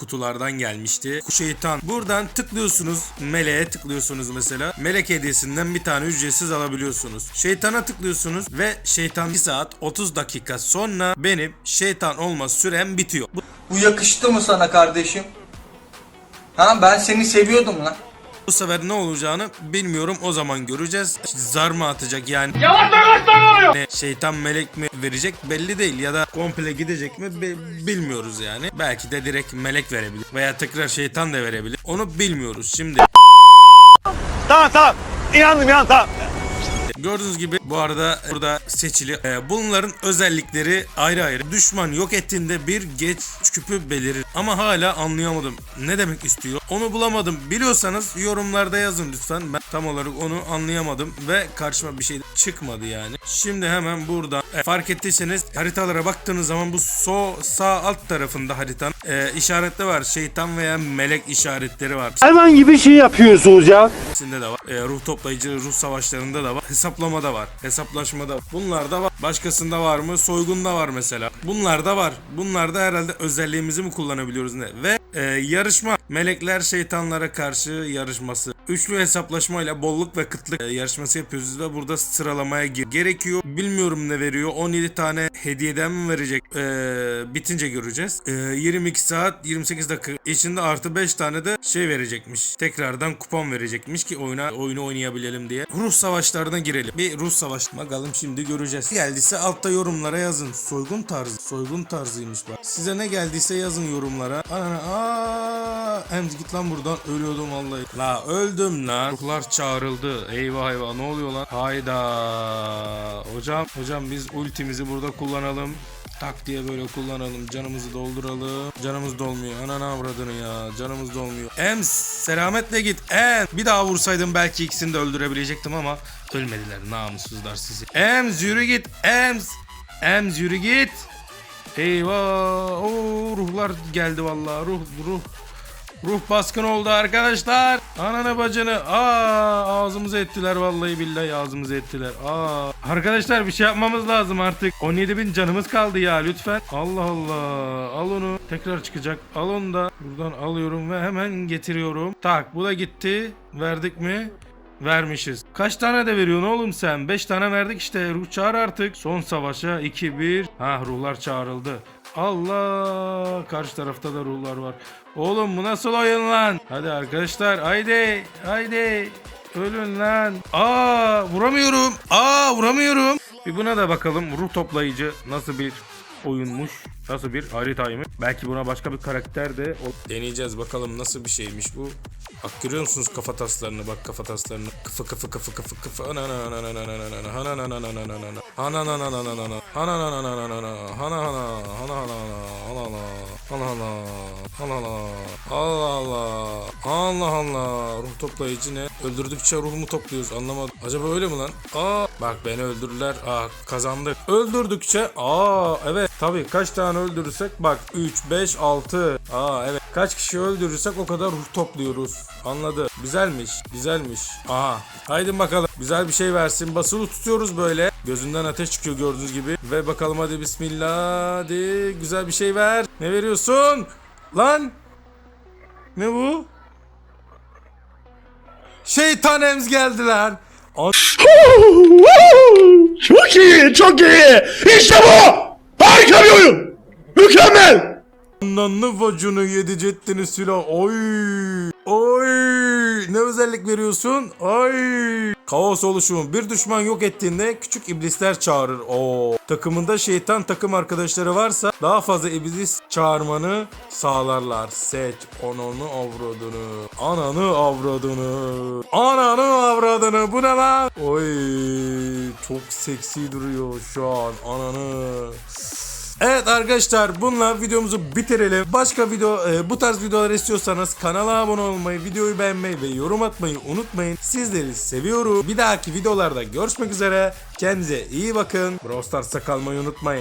kutulardan gelmişti. Şeytan. Buradan tıklıyorsunuz. Meleğe tıklıyorsunuz mesela. Melek hediyesinden bir tane ücretsiz alabiliyorsunuz. Şeytana tıklıyorsunuz ve şeytan 1 saat 30 dakika sonra benim şeytan olma sürem bitiyor. Bu, yakıştı mı sana kardeşim? Ha ben seni seviyordum lan. Bu sefer ne olacağını bilmiyorum. O zaman göreceğiz. Zar mı atacak yani? Ne, şeytan melek mi verecek belli değil ya da komple gidecek mi bi- bilmiyoruz yani. Belki de direkt melek verebilir veya tekrar şeytan da verebilir. Onu bilmiyoruz şimdi. Tamam tamam. İnandım inandım tamam. Gördüğünüz gibi bu arada burada seçili. Ee, bunların özellikleri ayrı ayrı. Düşman yok ettiğinde bir geç küpü belirir. Ama hala anlayamadım. Ne demek istiyor? Onu bulamadım. Biliyorsanız yorumlarda yazın lütfen. Ben tam olarak onu anlayamadım ve karşıma bir şey çıkmadı yani. Şimdi hemen buradan e, fark ettiyseniz haritalara baktığınız zaman bu so sağ alt tarafında haritanın e, işaretli var. Şeytan veya melek işaretleri var. Hayvan gibi şey yapıyorsunuz ya. Hepsinde de var. E, ruh toplayıcı, ruh savaşlarında da var. Hesaplamada var. Hesaplaşmada var. Bunlar da var. Başkasında var mı? Soygunda var mesela. Bunlar da var. Bunlar da herhalde özelliğimizi mi kullanabiliyoruz ne? Ve e, yarışma. Melekler şeytanlara karşı yarışması. Üçlü hesaplaşmayla bolluk ve kıtlık e, yarışması yapıyoruz ve burada sıralamaya gir gerekiyor. Bilmiyorum ne veriyor. 17 tane hediyeden mi verecek? E, bitince göreceğiz. E, 22 saat 28 dakika içinde artı 5 tane de şey verecekmiş. Tekrardan kupon verecekmiş ki oyuna oyunu oynayabilelim diye. Ruh savaşlarına girelim. Bir Rus savaş bakalım şimdi göreceğiz. Geldiyse altta yorumlara yazın. Soygun tarzı. Soygun tarzıymış bak. Size ne geldiyse yazın yorumlara. Anana aa Emz git lan buradan. Ölüyordum vallahi. La öldüm lan. Ruhlar çağrıldı. Eyvah eyvah ne oluyor lan? Hayda. Hocam hocam biz ultimizi burada kullanalım. Tak diye böyle kullanalım. Canımızı dolduralım. Canımız dolmuyor. Ananı avradını ya. Canımız dolmuyor. Ems selametle git. Ems. Bir daha vursaydım belki ikisini de öldürebilecektim ama ölmediler. Namussuzlar sizi. Ems yürü git. Ems. Ems yürü git. Eyvah. Oo, ruhlar geldi vallahi. Ruh ruh. Ruh baskın oldu arkadaşlar. Ananı bacını. Aa ağzımıza ettiler vallahi billahi ağzımıza ettiler. Aa arkadaşlar bir şey yapmamız lazım artık. 17 bin canımız kaldı ya lütfen. Allah Allah. Al onu. Tekrar çıkacak. Al onu da. Buradan alıyorum ve hemen getiriyorum. Tak bu da gitti. Verdik mi? Vermişiz. Kaç tane de veriyorsun oğlum sen? 5 tane verdik işte. Ruh çağır artık. Son savaşa 2-1. Ha ruhlar çağrıldı. Allah! Karşı tarafta da ruhlar var. Oğlum bu nasıl oyun lan? Hadi arkadaşlar haydi haydi. Ölün lan. Aa vuramıyorum. Aa vuramıyorum. Bir buna da bakalım. Ruh toplayıcı nasıl bir oyunmuş. Nasıl bir haritaymış. Belki buna başka bir karakter de deneyeceğiz bakalım nasıl bir şeymiş bu. Bak görüyor musunuz kafa taslarını bak kafa taslarını. Kıfı kıfı kıfı kıfı kıfı. Ana Allah Allah. Allah Allah. Allah Allah. Ruh toplayıcı ne? Öldürdükçe ruhumu topluyoruz anlamadım. Acaba öyle mi lan? Aa bak beni öldürdüler. Aa kazandık. Öldürdükçe aa evet. Tabii kaç tane öldürürsek bak 3 5 6. Aa evet. Kaç kişi öldürürsek o kadar ruh topluyoruz. Anladı. Güzelmiş. Güzelmiş. Aha. Haydi bakalım. Güzel bir şey versin. Basılı tutuyoruz böyle. Gözünden ateş çıkıyor gördüğünüz gibi. Ve bakalım hadi bismillah. Hadi güzel bir şey ver. Ne veriyorsun? Lan. Ne bu? Şeytan emz geldiler. An- Çok iyi çok iyi. İşte bu. Harika bir oyun. Mükemmel. Ananı vacunu yedi ceddini silah. Oy. Oy. Ne özellik veriyorsun? Ay. Kaos oluşumu. Bir düşman yok ettiğinde küçük iblisler çağırır. Oo. Takımında şeytan takım arkadaşları varsa daha fazla iblis çağırmanı sağlarlar. Seç ananı avradını. Ananı avradını. Ananı avradını. Bu ne lan? Oy. Çok seksi duruyor şu an. Ananı. Evet arkadaşlar bununla videomuzu bitirelim. Başka video e, bu tarz videolar istiyorsanız kanala abone olmayı, videoyu beğenmeyi ve yorum atmayı unutmayın. Sizleri seviyorum. Bir dahaki videolarda görüşmek üzere. Kendinize iyi bakın. Brawl Stars'ta kalmayı unutmayın.